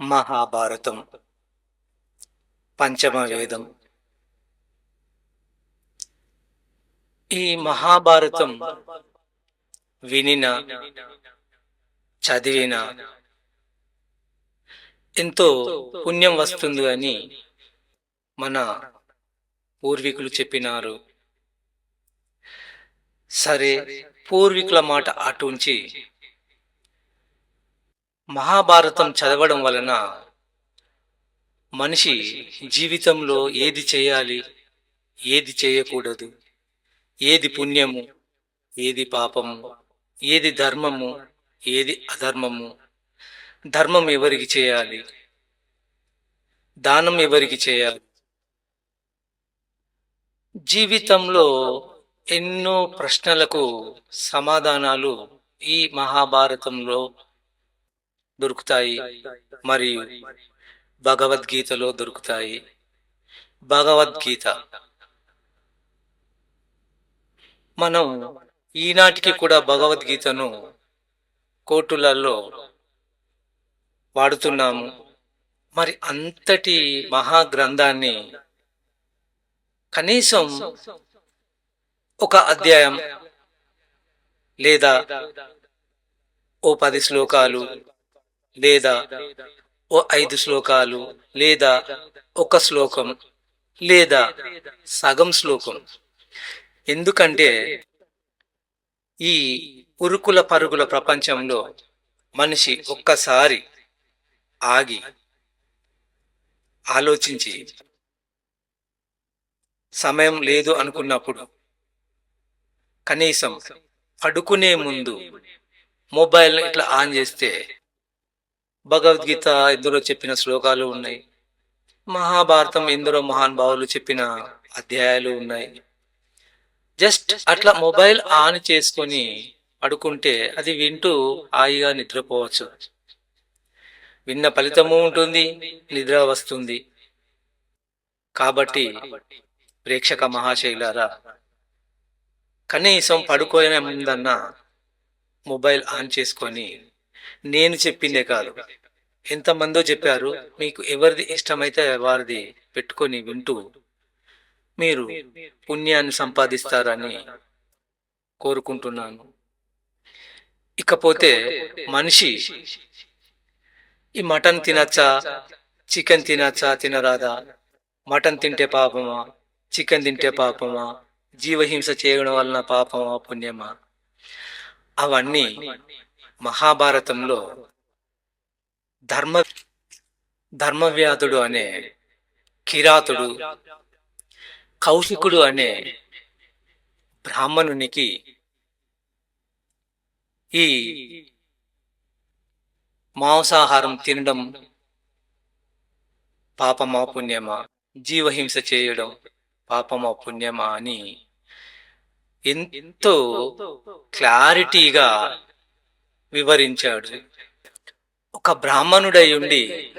మహాభారతం. పంచమ వేదం. ఈ మహాభారతం వినిన చదివిన ఎంతో పుణ్యం వస్తుంది అని మన పూర్వీకులు చెప్పినారు. సరే పూర్వీకుల మాట అటుంచి మహాభారతం చదవడం వలన మనిషి జీవితంలో ఏది చేయాలి ఏది చేయకూడదు ఏది పుణ్యము ఏది పాపము ఏది ధర్మము ఏది అధర్మము ధర్మం ఎవరికి చేయాలి దానం ఎవరికి చేయాలి? జీవితంలో ఎన్నో ప్రశ్నలకు సమాధానాలు ఈ మహాభారతంలో దొరుకుతాయి. మరియు భగవద్గీతలో దొరుకుతాయి. భగవద్గీత. మనం ఈనాటికి కూడా భగవద్గీతను కోర్టులలో వాడుతున్నాము. మరి అంతటి మహాగ్రంథాన్ని కనీసం ఒక అధ్యాయం లేదా ఓ పది శ్లోకాలు లేదా ఓ ఐదు శ్లోకాలు లేదా ఒక శ్లోకం లేదా సగం శ్లోకం. ఎందుకంటే ఈ ఉరుకుల పరుగుల ప్రపంచంలో మనిషి ఒక్కసారి ఆగి ఆలోచించి సమయం లేదు అనుకున్నప్పుడు కనీసం పడుకునే ముందు మొబైల్ ఇట్లా ఆన్ చేస్తే భగవద్గీత ఇందులో చెప్పిన శ్లోకాలు ఉన్నాయి. మహాభారతం ఎందరో మహానుభావులు చెప్పిన అధ్యాయాలు ఉన్నాయి. జస్ట్ అట్లా మొబైల్ ఆన్ చేసుకొని పడుకుంటే అది వింటూ హాయిగా నిద్రపోవచ్చు. విన్న ఫలితము ఉంటుంది నిద్ర వస్తుంది. కాబట్టి ప్రేక్షక మహాశైలారా కనీసం పడుకోనే ముందన్నా మొబైల్ ఆన్ చేసుకొని నేను చెప్పిందే కాదు. ఎంతమందో చెప్పారు మీకు ఎవరిది ఇష్టమైతే వారిది పెట్టుకొని వింటూ మీరు పుణ్యాన్ని సంపాదిస్తారని కోరుకుంటున్నాను. ఇకపోతే మనిషి ఈ మటన్ తినచ్చా చికెన్ తినచ్చా తినరాదా? మటన్ తింటే పాపమా చికెన్ తింటే పాపమా జీవహింస చేయడం వలన పాపమా పుణ్యమా? అవన్నీ మహాభారతంలో ధర్మ ధర్మవ్యాధుడు అనే కిరాతుడు కౌశికుడు అనే బ్రాహ్మణునికి ఈ మాంసాహారం తినడం పాపమా పుణ్యమా జీవహింస చేయడం పాపమా పుణ్యమా అని ఎంతో క్లారిటీగా వివరించాడు. ఒక బ్రాహ్మణుడై ఉండి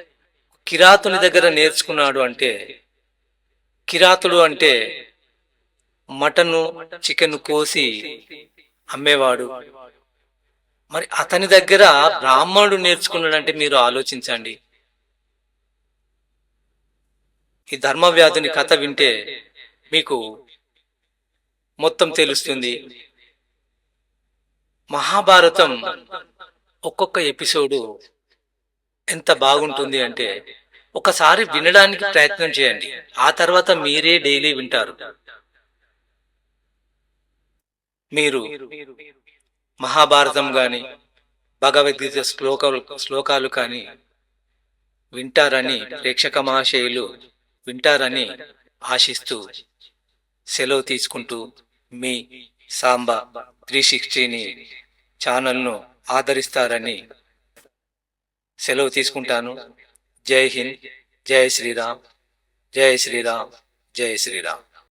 కిరాతుని దగ్గర నేర్చుకున్నాడు అంటే కిరాతుడు అంటే మటను చికెన్ కోసి అమ్మేవాడు. మరి అతని దగ్గర బ్రాహ్మణుడు నేర్చుకున్నాడంటే మీరు ఆలోచించండి. ఈ ధర్మవ్యాధుని కథ వింటే మీకు మొత్తం తెలుస్తుంది. మహాభారతం ఒక్కొక్క ఎపిసోడు ఎంత బాగుంటుంది అంటే ఒకసారి వినడానికి ప్రయత్నం చేయండి. ఆ తర్వాత మీరే డైలీ వింటారు. మీరు మహాభారతం కానీ భగవద్గీత శ్లోకాలు శ్లోకాలు కానీ వింటారని ప్రేక్షక మహాశయులు వింటారని ఆశిస్తూ సెలవు తీసుకుంటూ మీ సాంబా త్రీ సిక్స్టీని ఛానల్ను ఆదరిస్తారని సెలవు తీసుకుంటాను. జై హింద్ జై శ్రీరామ్ జై శ్రీరామ్ జై శ్రీరామ్.